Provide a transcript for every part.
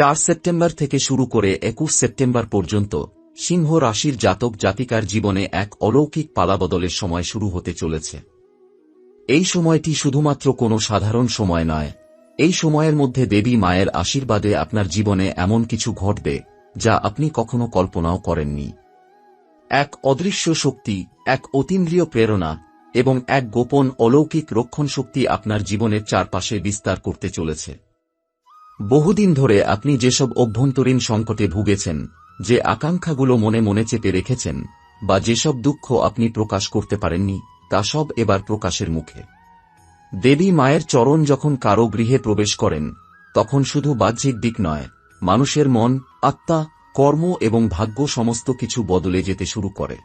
চার সেপ্টেম্বর থেকে শুরু করে একুশ সেপ্টেম্বর পর্যন্ত সিংহ রাশির জাতক জাতিকার জীবনে এক অলৌকিক পালাবদলের সময় শুরু হতে চলেছে। এই সময়টি শুধুমাত্র কোনো সাধারণ সময় নয়, এই সময়ের মধ্যে দেবী মায়ের আশীর্বাদে আপনার জীবনে এমন কিছু ঘটবে যা আপনি কখনো কল্পনাও করেননি। এক অদৃশ্য শক্তি, এক অতীন্দ্রিয় প্রেরণা এবং এক গোপন অলৌকিক রক্ষণ শক্তি আপনার জীবনের চারপাশে বিস্তার করতে চলেছে। বহুদিন ধরে আপনি যেসব অভ্যন্তরীণ সংকটে ভুগেছেন, যে আকাঙ্ক্ষাগুলো মনে মনে চেপে রেখেছেন, বা যেসব দুঃখ আপনি প্রকাশ করতে পারেননি, তা সব এবার প্রকাশের মুখে। দেবী মায়ের চরণ যখন কারও গৃহে প্রবেশ করেন, তখন শুধু বাহ্যিক দিক নয়, মানুষের মন, আত্মা, কর্ম এবং ভাগ্য সমস্ত কিছু বদলে যেতে শুরু করে।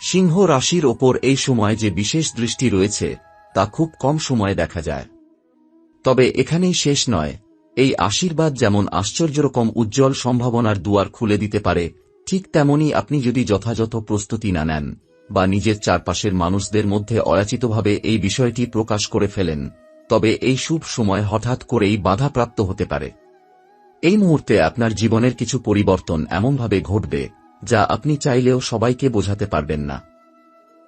সিংহ রাশির ওপর এই সময় যে বিশেষ দৃষ্টি রয়েছে, তা খুব কম সময়ে দেখা যায়। তবে এখানেই শেষ নয় এই আশীর্বাদ যেমন আশ্চর্যরকম উজ্জ্বল সম্ভাবনার দুয়ার খুলে দিতে পারে, ঠিক তেমনি আপনি যদি যথাযথ প্রস্তুতি না নেন বা নিজের চারপাশের মানুষদের মধ্যে অয়াচিতভাবে এই বিষয়টি প্রকাশ করে ফেলেন, তবে এই শুভ সময় হঠাৎ করেই বাধাপ্রাপ্ত হতে পারে। এই মুহূর্তে আপনার জীবনের কিছু পরিবর্তন এমনভাবে ঘটবে, যা আপনি চাইলেও সবাইকে বোঝাতে পারবেন না।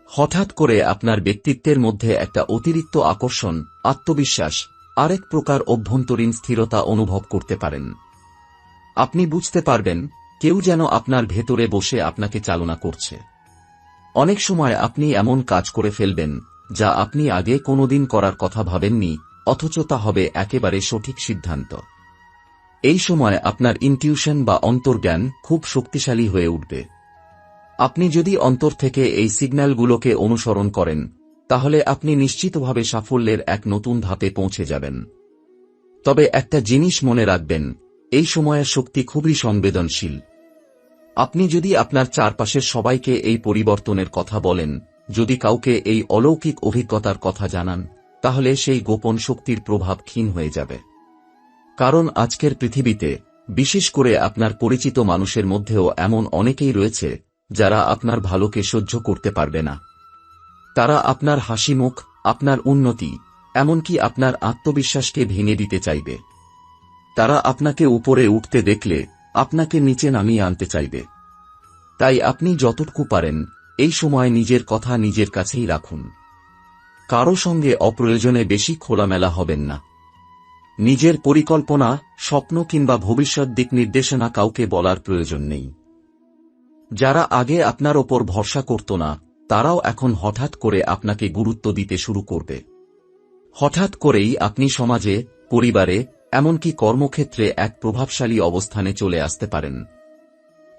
হঠাৎ করে আপনার ব্যক্তিত্বের মধ্যে একটা অতিরিক্ত আকর্ষণ, আত্মবিশ্বাস আরেক প্রকার অভ্যন্তরীণ স্থিরতা অনুভব করতে পারেন। আপনি বুঝতে পারবেন, কেউ যেন আপনার ভেতরে বসে আপনাকে চালনা করছে। অনেক সময় আপনি এমন কাজ করে ফেলবেন, যা আপনি আগে কোনোদিন করার কথা ভাবেননি, অথচ তা হবে একেবারে সঠিক সিদ্ধান্ত। এই সময় আপনার ইনটিউশন বা অন্তর্জ্ঞান খুব শক্তিশালী হয়ে উঠবে। আপনি যদি অন্তর থেকে এই সিগন্যালগুলোকে অনুসরণ করেন তাহলে আপনি নিশ্চিতভাবে সাফল্যের এক নতুন ধাপে পৌঁছে যাবেন। তবে একটা জিনিস মনে রাখবেন, এই সময়ের শক্তি খুবই সংবেদনশীল। আপনি যদি আপনার চারপাশের সবাইকে এই পরিবর্তনের কথা বলেন, যদি কাউকে এই অলৌকিক অভিজ্ঞতার কথা জানান, তাহলে সেই গোপন শক্তির প্রভাব ক্ষীণ হয়ে যাবে। কারণ আজকের পৃথিবীতে, বিশেষ করে আপনার পরিচিত মানুষের মধ্যেও এমন অনেকেই রয়েছে, যারা আপনার ভালোকে সহ্য করতে পারবে না। তারা আপনার হাসি মুখ আপনার উন্নতি, এমনকি আপনার আত্মবিশ্বাসকে ভেঙে দিতে চাইবে। তারা আপনাকে উপরে উঠতে দেখলে, আপনাকে নিচে নামিয়ে আনতে চাইবে। তাই আপনি যতটুকু পারেন, এই সময় নিজের কথা নিজের কাছেই রাখুন। কারও সঙ্গে অপ্রয়োজনে বেশি খোলামেলা হবেন না। নিজের পরিকল্পনা, স্বপ্ন কিংবা ভবিষ্যৎ দিক নির্দেশনা কাউকে বলার প্রয়োজন নেই। যারা আগে আপনার ওপর ভরসা করত না তারাও এখন হঠাৎ করে আপনাকে গুরুত্ব দিতে শুরু করবে। হঠাৎ করেই আপনি সমাজে, পরিবারে, এমনকি কর্মক্ষেত্রে এক প্রভাবশালী অবস্থানে চলে আসতে পারেন।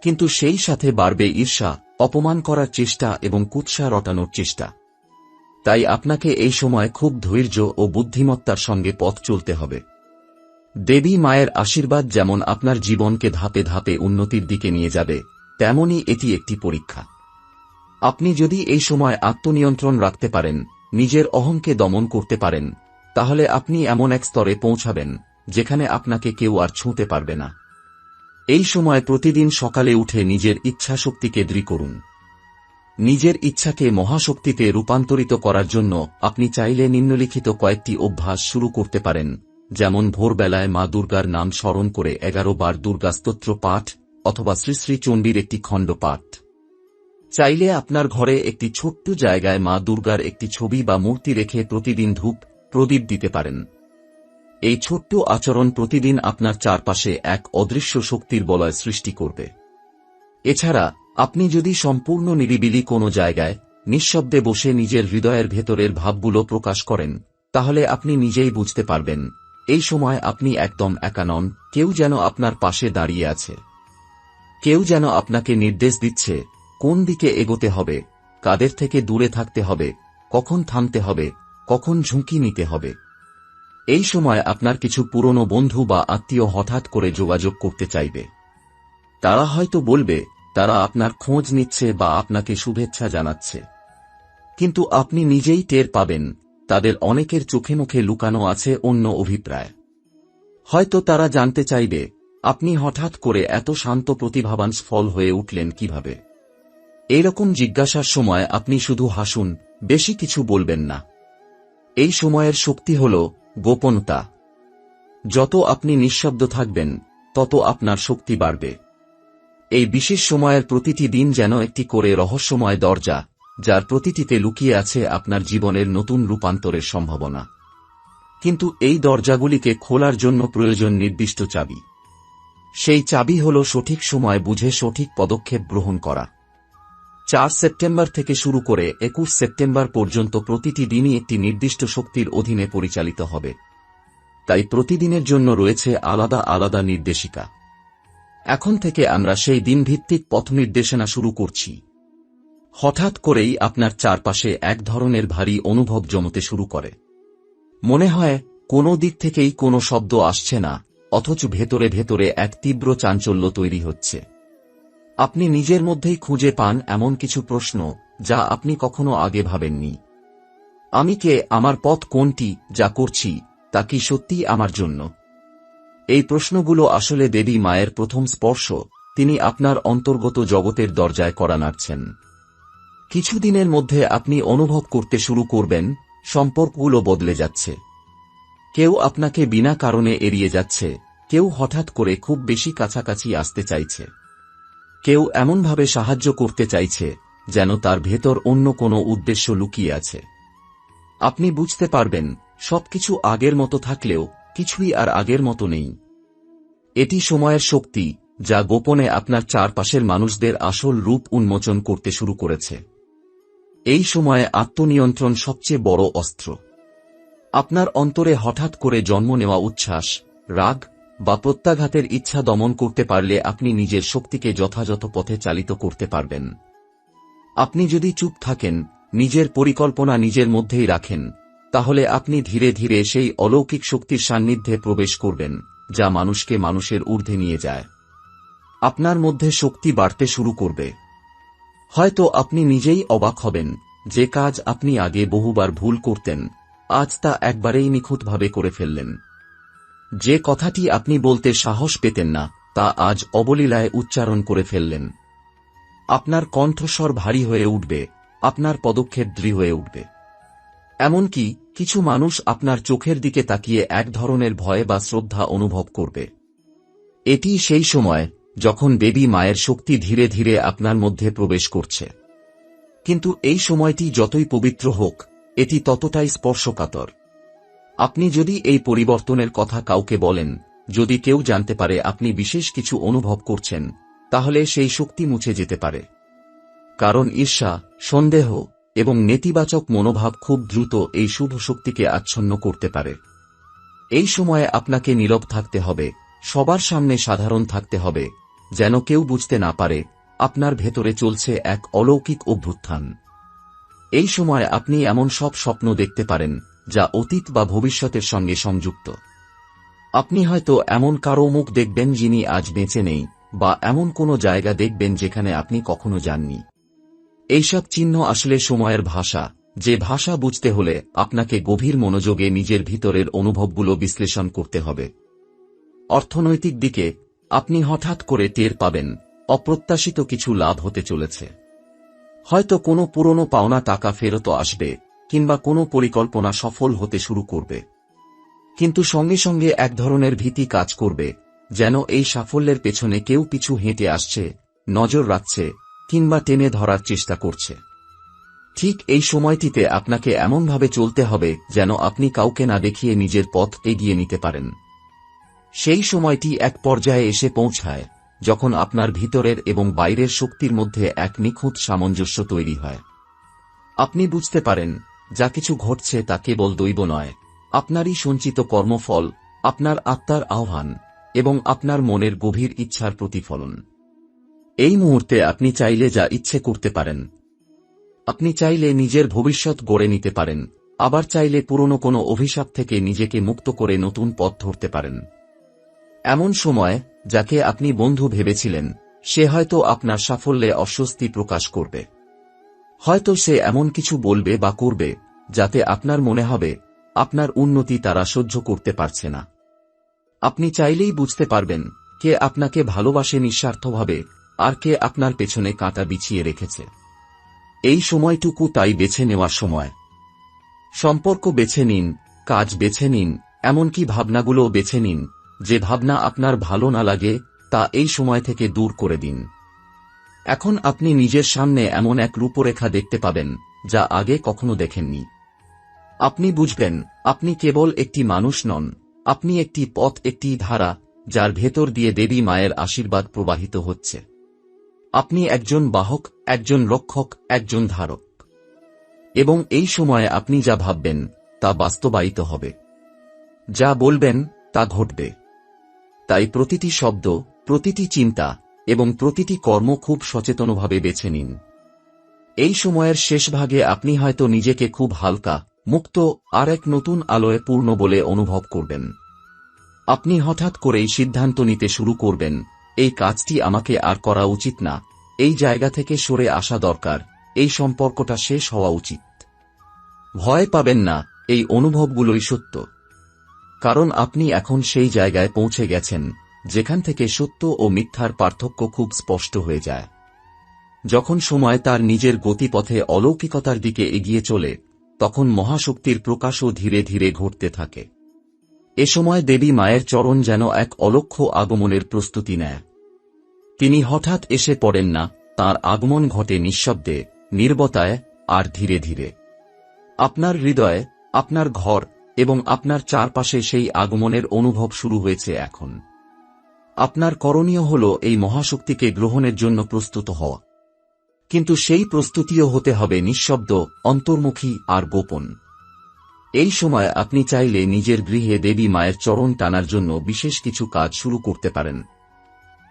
কিন্তু সেই সাথে বাড়বে ঈর্ষা, অপমান করার চেষ্টা এবং কুৎসা রটানোর চেষ্টা। তাই আপনাকে এই সময় খুব ধৈর্য ও বুদ্ধিমত্তার সঙ্গে পথ চলতে হবে। দেবী মায়ের আশীর্বাদ যেমন আপনার জীবনকে ধাপে ধাপে উন্নতির দিকে নিয়ে যাবে, তেমনই এটি একটি পরীক্ষা। আপনি যদি এই সময় আত্মনিয়ন্ত্রণ রাখতে পারেন, নিজের অহংকে দমন করতে পারেন, তাহলে আপনি এমন এক স্তরে পৌঁছাবেন, যেখানে আপনাকে কেউ আর ছুঁতে পারবে না। এই সময় প্রতিদিন সকালে উঠে নিজের ইচ্ছাশক্তিকে দৃঢ় করুন। নিজের ইচ্ছাকে মহাশক্তিতে রূপান্তরিত করার জন্য আপনি চাইলে নিম্নলিখিত কয়েকটি অভ্যাস শুরু করতে পারেন, যেমন ভোরবেলায় মা দুর্গার নাম স্মরণ করে এগারো বার দুর্গাস্তোত্র পাঠ, অথবা শ্রী শ্রী চণ্ডীর একটি খণ্ড পাঠ। চাইলে আপনার ঘরে একটি ছোট্ট জায়গায় মা দুর্গার একটি ছবি বা মূর্তি রেখে প্রতিদিন ধূপ, প্রদীপ দিতে পারেন। এই ছোট্ট আচরণ প্রতিদিন আপনার চারপাশে এক অদৃশ্য শক্তির বলয় সৃষ্টি করবে। এছাড়া, আপনি যদি সম্পূর্ণ নিরিবিলি কোনো জায়গায়, নিঃশব্দে বসে নিজের হৃদয়ের ভেতরের ভাবগুলো প্রকাশ করেন, তাহলে আপনি নিজেই বুঝতে পারবেন, এই সময় আপনি একদম একা নন, কেউ যেন আপনার পাশে দাঁড়িয়ে আছে। কেউ যেন আপনাকে নির্দেশ দিচ্ছে কোন দিকে এগোতে হবে, কাদের থেকে দূরে থাকতে হবে, কখন থামতে হবে, কখন ঝুঁকি নিতে হবে। এই সময় আপনার কিছু পুরনো বন্ধু বা আত্মীয় হঠাৎ করে যোগাযোগ করতে চাইবে। তারা হয়তো বলবে, তারা আপনার খোঁজ নিচ্ছে বা আপনাকে শুভেচ্ছা জানাচ্ছে। কিন্তু আপনি নিজেই টের পাবেন, তাদের অনেকের চোখে মুখে লুকানো আছে অন্য অভিপ্রায়। হয়তো তারা জানতে চাইবে, আপনি হঠাৎ করে এত শান্ত প্রতিভাবান ফল হয়ে উঠলেন কীভাবে? এরকম জিজ্ঞাসার সময় আপনি শুধু হাসুন, বেশি কিছু বলবেন না। এই সময়ের শক্তি হল গোপনতা। যত আপনি নিঃশব্দ থাকবেন, তত আপনার শক্তি বাড়বে। এই বিশেষ সময়ের প্রতিটি দিন যেন একটি করে রহস্যময় দরজা, যার প্রতিটিতে লুকিয়ে আছে আপনার জীবনের নতুন রূপান্তরের সম্ভাবনা। কিন্তু এই দরজাগুলিকে খোলার জন্য প্রয়োজন নির্দিষ্ট চাবি। সেই চাবি হল সঠিক সময় বুঝে সঠিক পদক্ষেপ গ্রহণ করা। চার সেপ্টেম্বর থেকে শুরু করে একুশ সেপ্টেম্বর পর্যন্ত প্রতিটি দিনই একটি নির্দিষ্ট শক্তির অধীনে পরিচালিত হবে। তাই প্রতিদিনের জন্য রয়েছে আলাদা আলাদা নির্দেশিকা। এখন থেকে আমরা সেই দিনভিত্তিক পথ নির্দেশনা শুরু করছি। হঠাৎ করেই আপনার চারপাশে এক ধরনের ভারী অনুভব জমতে শুরু করে। মনে হয়, কোনো দিক থেকেই কোনো শব্দ আসছে না, অথচ ভেতরে ভেতরে এক তীব্র চাঞ্চল্য তৈরি হচ্ছে। আপনি নিজের মধ্যেই খুঁজে পান এমন কিছু প্রশ্ন যা আপনি কখনো আগে ভাবেননি। আমি কে, আমার পথ কোনটি, যা করছি, তা কি সত্যিই আমার জন্য? এই প্রশ্নগুলো আসলে দেবী মায়ের প্রথম স্পর্শ, তিনি আপনার অন্তর্গত জগতের দরজায় করা নাড়ছেন। কিছুদিনের মধ্যে আপনি অনুভব করতে শুরু করবেন, সম্পর্কগুলো বদলে যাচ্ছে। কেউ আপনাকে বিনা কারণে এড়িয়ে যাচ্ছে, কেউ হঠাৎ করে খুব বেশি কাছাকাছি আসতে চাইছে। কেউ এমনভাবে সাহায্য করতে চাইছে, যেন তার ভেতর অন্য কোনো উদ্দেশ্য লুকিয়ে আছে। আপনি বুঝতে পারবেন, সবকিছু আগের মতো থাকলেও কিছুই আর আগের মতো নেই। এটি সময়ের শক্তি, যা গোপনে আপনার চারপাশের মানুষদের আসল রূপ উন্মোচন করতে শুরু করেছে। এই সময়ে আত্মনিয়ন্ত্রণ সবচেয়ে বড় অস্ত্র। আপনার অন্তরে হঠাৎ করে জন্ম নেওয়া উচ্ছ্বাস, রাগ বা প্রত্যাঘাতের ইচ্ছা দমন করতে পারলে আপনি নিজের শক্তিকে যথাযথ পথে চালিত করতে পারবেন। আপনি যদি চুপ থাকেন, নিজের পরিকল্পনা নিজের মধ্যেই রাখেন, তাহলে আপনি ধীরে ধীরে সেই অলৌকিক শক্তির সান্নিধ্যে প্রবেশ করবেন, যা মানুষকে মানুষের ঊর্ধ্বে নিয়ে যায়। আপনার মধ্যে শক্তি বাড়তে শুরু করবে। হয়তো আপনি নিজেই অবাক হবেন যে কাজ আপনি আগে বহুবার ভুল করতেন, আজ তা একবারেই নিখুঁতভাবে করে ফেললেন। যে কথাটি আপনি বলতে সাহস পেতেন না, তা আজ অবলীলায় উচ্চারণ করে ফেললেন। আপনার কণ্ঠস্বর ভারী হয়ে উঠবে, আপনার পদক্ষেপ দৃঢ় হয়ে উঠবে। এমনকি কিছু মানুষ আপনার চোখের দিকে তাকিয়ে এক ধরনের ভয় বা শ্রদ্ধা অনুভব করবে। এটি সেই সময় যখন দেবী মায়ের শক্তি ধীরে ধীরে আপনার মধ্যে প্রবেশ করছে। কিন্তু এই সময়টি যতই পবিত্র হোক, এটি ততটাই স্পর্শকাতর। আপনি যদি এই পরিবর্তনের কথা কাউকে বলেন, যদি কেউ জানতে পারে আপনি বিশেষ কিছু অনুভব করছেন, তাহলে সেই শক্তি মুছে যেতে পারে। কারণ ঈর্ষা, সন্দেহ এবং নেতিবাচক মনোভাব খুব দ্রুত এই শুভ শক্তিকে আচ্ছন্ন করতে পারে। এই সময়ে আপনাকে নীরব থাকতে হবে, সবার সামনে সাধারণ থাকতে হবে, যেন কেউ বুঝতে না পারে আপনার ভেতরে চলছে এক অলৌকিক অভ্যুত্থান। এই সময় আপনি এমন সব স্বপ্ন দেখতে পারেন যা অতীত বা ভবিষ্যতের সঙ্গে সংযুক্ত। আপনি হয়তো এমন কারও মুখ দেখবেন যিনি আজ বেঁচে নেই, বা এমন কোনো জায়গা দেখবেন যেখানে আপনি কখনো যাননি। এইসব চিহ্ন আসলে সময়ের ভাষা, যে ভাষা বুঝতে হলে আপনাকে গভীর মনোযোগে নিজের ভিতরের অনুভবগুলো বিশ্লেষণ করতে হবে। অর্থনৈতিক দিকে, আপনি হঠাৎ করে টের পাবেন, অপ্রত্যাশিত কিছু লাভ হতে চলেছে। হয়তো কোনো পুরনো পাওনা টাকা ফেরত আসবে কিংবা কোনো পরিকল্পনা সফল হতে শুরু করবে। কিন্তু সঙ্গে সঙ্গে এক ধরনের ভীতি কাজ করবে, যেন এই সাফল্যের পেছনে কেউ পিছু হেঁটে আসছে, নজর রাখছে, কিংবা টেনে ধরার চেষ্টা করছে। ঠিক এই সময়টিতে আপনাকে এমনভাবে চলতে হবে যেন আপনি কাউকে না দেখিয়ে নিজের পথ এগিয়ে নিতে পারেন। সেই সময়টি এক পর্যায়ে এসে পৌঁছায়, যখন আপনার ভিতরের এবং বাইরের শক্তির মধ্যে এক নিখুঁত সামঞ্জস্য তৈরি হয়। আপনি বুঝতে পারেন যা কিছু ঘটছে তা কেবল দৈব নয়। আপনারই সঞ্চিত কর্মফল, আপনার আত্মার আহ্বান এবং আপনার মনের গভীর ইচ্ছার প্রতিফলন। এই মুহূর্তে আপনি চাইলে যা ইচ্ছে করতে পারেন। আপনি চাইলে নিজের ভবিষ্যৎ গড়ে নিতে পারেন, আবার চাইলে পুরনো কোনো অভিশাপ থেকে নিজেকে মুক্ত করে নতুন পথ ধরতে পারেন। এমন সময়, যাকে আপনি বন্ধু ভেবেছিলেন, সে হয়তো আপনার সাফল্যে অস্বস্তি প্রকাশ করবে। হয়তো সে এমন কিছু বলবে বা করবে, যাতে আপনার মনে হবে, আপনার উন্নতি তারা সহ্য করতে পারছে না। আপনি চাইলেই বুঝতে পারবেন, কে আপনাকে ভালোবাসে নিঃস্বার্থভাবে, আর কে আপনার পেছনে কাঁটা বিছিয়ে রেখেছে। এই সময়টুকু তাই বেছে নেওয়ার সময়। সম্পর্ক বেছে নিন, কাজ বেছে নিন, এমনকি ভাবনাগুলোও বেছে নিন, যে ভাবনা আপনার ভালো না লাগে, তা এই সময় থেকে দূর করে দিন। এখন আপনি নিজের সামনে এমন এক রূপরেখা দেখতে পাবেন, যা আগে কখনো দেখেননি। আপনি বুঝবেন, আপনি কেবল একটি মানুষ নন, আপনি একটি পথ, একটি ধারা, যার ভেতর দিয়ে দেবী মায়ের আশীর্বাদ প্রবাহিত হচ্ছে। আপনি একজন বাহক, একজন রক্ষক, একজন ধারক। এবং এই সময়ে আপনি যা ভাববেন, তা বাস্তবায়িত হবে। যা বলবেন, তা ঘটবে। তাই প্রতিটি শব্দ, প্রতিটি চিন্তা এবং প্রতিটি কর্ম খুব সচেতনভাবে বেছে নিন। এই সময়ের শেষ ভাগে আপনি হয়তো নিজেকে খুব হালকা, মুক্ত, আর এক নতুন আলোয় পূর্ণ বলে অনুভব করবেন। আপনি হঠাৎ করেই সিদ্ধান্ত নিতে শুরু করবেন, এই কাজটি আমাকে আর করা উচিত না, এই জায়গা থেকে সরে আসা দরকার, এই সম্পর্কটা শেষ হওয়া উচিত। ভয় পাবেন না, এই অনুভবগুলোই সত্য। কারণ আপনি এখন সেই জায়গায় পৌঁছে গেছেন যেখান থেকে সত্য ও মিথ্যার পার্থক্য খুব স্পষ্ট হয়ে যায়। যখন সময় তার নিজের গতিপথে অলৌকিকতার দিকে এগিয়ে চলে, তখন মহাশক্তির প্রকাশও ধীরে ধীরে ঘটতে থাকে। এ সময় দেবী মায়ের চরণ যেন এক অলক্ষ আগমনের প্রস্তুতি নেয়। তিনি হঠাৎ এসে পড়েন না, তার আগমন ঘটে নিঃশব্দে, নির্বতায়, আর ধীরে ধীরে। আপনার হৃদয়ে, আপনার ঘর এবং আপনার চারপাশে সেই আগমনের অনুভব শুরু হয়েছে এখন। আপনার করণীয় হল এই মহাশক্তিকে গ্রহণের জন্য প্রস্তুত হওয়া। কিন্তু সেই প্রস্তুতিও হতে হবে নিঃশব্দ, অন্তর্মুখী আর গোপন। এই সময় আপনি চাইলে নিজের গৃহে দেবী মায়ের চরণ টানার জন্য বিশেষ কিছু কাজ শুরু করতে পারেন।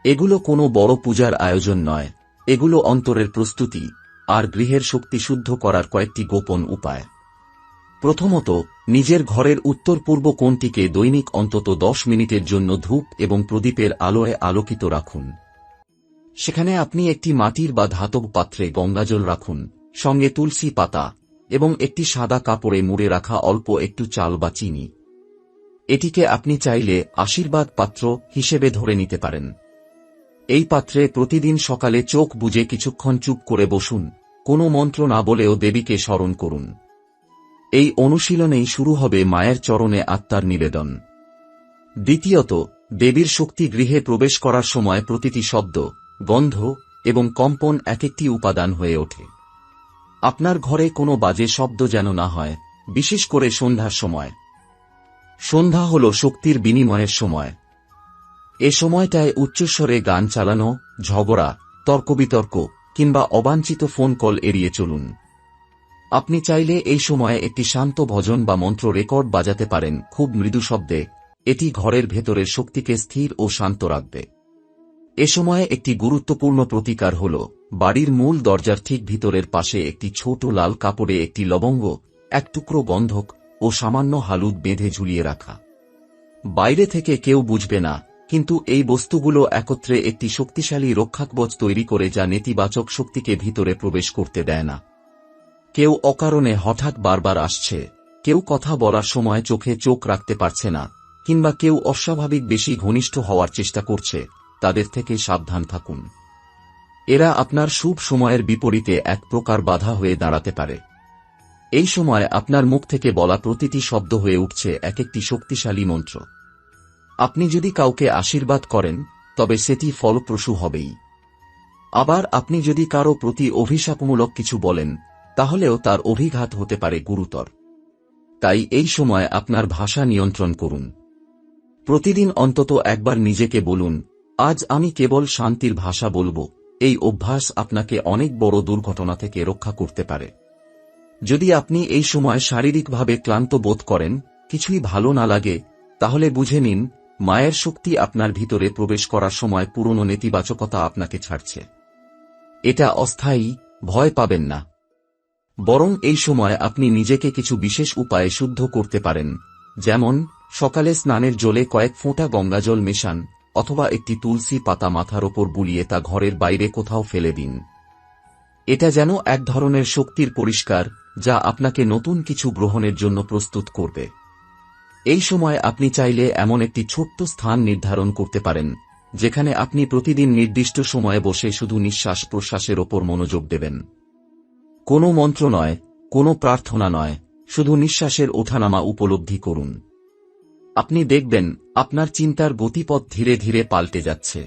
এগুলো কোনো বড় পূজার আয়োজন নয়, এগুলো অন্তরের প্রস্তুতি আর গৃহের শক্তি শুদ্ধ করার কয়েকটি গোপন উপায়। প্রথমত, নিজের ঘরের উত্তর পূর্ব কোণটিকে দৈনিক অন্তত দশ মিনিটের জন্য ধূপ এবং প্রদীপের আলোয় আলোকিত রাখুন। সেখানে আপনি একটি মাটির বা ধাতব পাত্রে গঙ্গাজল রাখুন, সঙ্গে তুলসী পাতা এবং একটি সাদা কাপড়ে মুড়ে রাখা অল্প একটু চাল বা চিনি। এটিকে আপনি চাইলে আশীর্বাদ পাত্র হিসেবে ধরে নিতে পারেন। এই পাত্রে প্রতিদিন সকালে চোখ বুজে কিছুক্ষণ চুপ করে বসুন, কোনো মন্ত্র না বলেও দেবীকে স্মরণ করুন। এই অনুশীলনেই শুরু হবে মায়ের চরণে আত্মার নিবেদন। দ্বিতীয়ত, দেবীর শক্তি গৃহে প্রবেশ করার সময় প্রতিটি শব্দ, গন্ধ এবং কম্পন এক একটি উপাদান হয়ে ওঠে। আপনার ঘরে কোনো বাজে শব্দ যেন না হয়, বিশেষ করে সন্ধ্যার সময়। সন্ধ্যা হল শক্তির বিনিময়ের সময়। এ সময়টায় উচ্চস্বরে গান চালানো, ঝগড়া, তর্কবিতর্ক কিংবা অবাঞ্ছিত ফোন কল এড়িয়ে চলুন। আপনি চাইলে এই সময়ে একটি শান্ত ভজন বা মন্ত্র রেকর্ড বাজাতে পারেন, খুব মৃদু শব্দে। এটি ঘরের ভেতরের শক্তিকে স্থির ও শান্ত রাখবে। এ সময়ে একটি গুরুত্বপূর্ণ প্রতিকার হল, বাড়ির মূল দরজার ঠিক ভিতরের পাশে একটি ছোট লাল কাপড়ে একটি লবঙ্গ, এক টুকরো গন্ধক ও সামান্য হালুদ বেঁধে ঝুলিয়ে রাখা। বাইরে থেকে কেউ বুঝবে না, কিন্তু এই বস্তুগুলো একত্রে একটি শক্তিশালী রক্ষাকবচ তৈরি করে যা নেতিবাচক শক্তিকে ভিতরে প্রবেশ করতে দেয় না। কেউ অকারণে হঠাৎ বারবার আসছে, কেউ কথা বলার সময় চোখে চোখ রাখতে পারছে না, কিংবা কেউ অস্বাভাবিক বেশি ঘনিষ্ঠ হওয়ার চেষ্টা করছে, তাদের থেকে সাবধান থাকুন। এরা আপনার শুভ সময়ের বিপরীতে এক প্রকার বাধা হয়ে দাঁড়াতে পারে। এই সময় আপনার মুখ থেকে বলা প্রতিটি শব্দ হয়ে উঠছে এক একটি শক্তিশালী মন্ত্র। আপনি যদি কাউকে আশীর্বাদ করেন, তবে সেটি ফলপ্রসূ হবেই। আবার আপনি যদি কারও প্রতি অভিশাপমূলক কিছু বলেন তাহলেও তার অভিঘাত হতে পারে গুরুতর। তাই এই সময় আপনার ভাষা নিয়ন্ত্রণ করুন। প্রতিদিন অন্তত একবার নিজেকে বলুন, আজ আমি কেবল শান্তির ভাষা বলব। এই অভ্যাস আপনাকে অনেক বড় দুর্ঘটনা থেকে রক্ষা করতে পারে। যদি আপনি এই সময় শারীরিকভাবে ক্লান্ত বোধ করেন, কিছুই ভালো না লাগে, তাহলে বুঝে নিন, মায়ের শক্তি আপনার ভিতরে প্রবেশ করার সময় পুরনো নেতিবাচকতা আপনাকে ছাড়ছে। এটা অস্থায়ী, ভয় পাবেন না। বরং এই সময় আপনি নিজেকে কিছু বিশেষ উপায়ে শুদ্ধ করতে পারেন, যেমন সকালে স্নানের জলে কয়েক ফোঁটা গঙ্গাজল মেশান, অথবা একটি তুলসী পাতা মাথার ওপর বুলিয়ে তা ঘরের বাইরে কোথাও ফেলে দিন। এটা যেন এক ধরনের শক্তির পরিষ্কার, যা আপনাকে নতুন কিছু গ্রহণের জন্য প্রস্তুত করবে। এই সময় আপনি চাইলে এমন একটি ছোট্ট স্থান নির্ধারণ করতে পারেন, যেখানে আপনি প্রতিদিন নির্দিষ্ট সময়ে বসে শুধু নিঃশ্বাস প্রশ্বাসের ওপর মনোযোগ দেবেন। কোনো মন্ত্র নয়, কোনো প্রার্থনা নয়, শুধু নিঃশ্বাসের ওঠানামা উপলব্ধি করুন। আপনি দেখবেন, আপনার চিন্তার গতিপথ ধীরে ধীরে পাল্টে যাচ্ছে।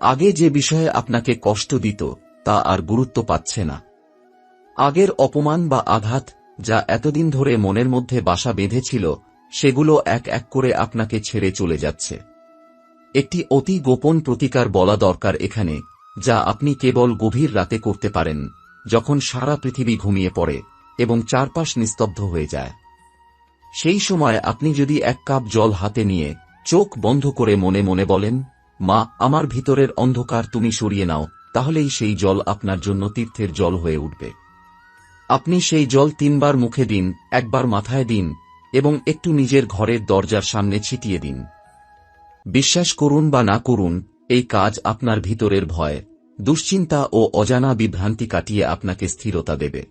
আগে যে বিষয়ে আপনাকে কষ্ট দিত, তা আর গুরুত্ব পাচ্ছে না। আগের অপমান বা আঘাত, যা এতদিন ধরে মনের মধ্যে বাসা বেঁধেছিল, সেগুলো এক এক করে আপনাকে ছেড়ে চলে যাচ্ছে। একটি অতি গোপন প্রতিকার বলা দরকার এখানে, যা আপনি কেবল গভীর রাতে করতে পারেন। যখন সারা পৃথিবী ঘুমিয়ে পড়ে এবং চারপাশ নিস্তব্ধ হয়ে যায়। সেই সময় আপনি যদি এক কাপ জল হাতে নিয়ে চোখ বন্ধ করে মনে মনে বলেন, মা, আমার ভিতরের অন্ধকার তুমি সরিয়ে নাও তাহলেই সেই জল আপনার জন্য তীর্থের জল হয়ে উঠবে। আপনি সেই জল তিনবার মুখে দিন, একবার মাথায় দিন এবং একটু নিজের ঘরের দরজার সামনে ছিটিয়ে দিন। বিশ্বাস করুন বা না করুন, এই কাজ আপনার ভিতরের ভয়। দুশ্চিন্তা ও অজানা বিভ্রান্তি কাটিয়ে আপনাকে স্থিরতা দেবে।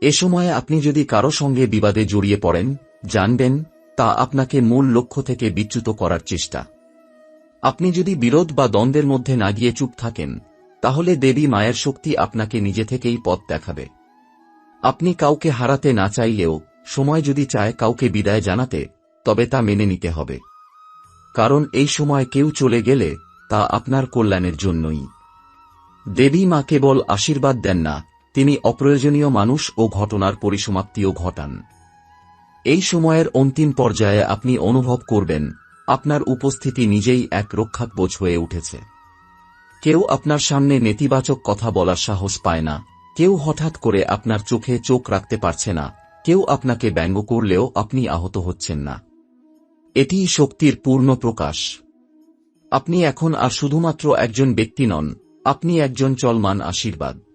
এ সময়ে আপনি যদি কারও সঙ্গে বিবাদে জড়িয়ে পড়েন, জানবেন, তা আপনাকে মূল লক্ষ্য থেকে বিচ্যুত করার চেষ্টা। আপনি যদি বিরোধ বা দ্বন্দ্বের মধ্যে না গিয়ে চুপ থাকেন, তাহলে দেবী মায়ের শক্তি আপনাকে নিজে থেকেই পথ দেখাবে। আপনি কাউকে হারাতে না চাইলেও, সময় যদি চায় কাউকে বিদায় জানাতে, তবে তা মেনে নিতে হবে। কারণ এই সময় কেউ চলে গেলে, তা আপনার কল্যাণের জন্যই। দেবী মা কেবল আশীর্বাদ দেন না, তিনি অপ্রয়োজনীয় মানুষ ও ঘটনার পরিসমাপ্তিও ঘটান। এই সময়ের অন্তিম পর্যায়ে আপনি অনুভব করবেন, আপনার উপস্থিতি নিজেই এক রক্ষাকবোঝ হয়ে উঠেছে। কেউ আপনার সামনে নেতিবাচক কথা বলার সাহস পায় না, কেউ হঠাৎ করে আপনার চোখে চোখ রাখতে পারছে না, কেউ আপনাকে ব্যঙ্গ করলেও আপনি আহত হচ্ছেন না। এটিই শক্তির পূর্ণ প্রকাশ। আপনি এখন আর শুধুমাত্র একজন ব্যক্তি নন আপনি একজন চলমান আশীর্বাদ।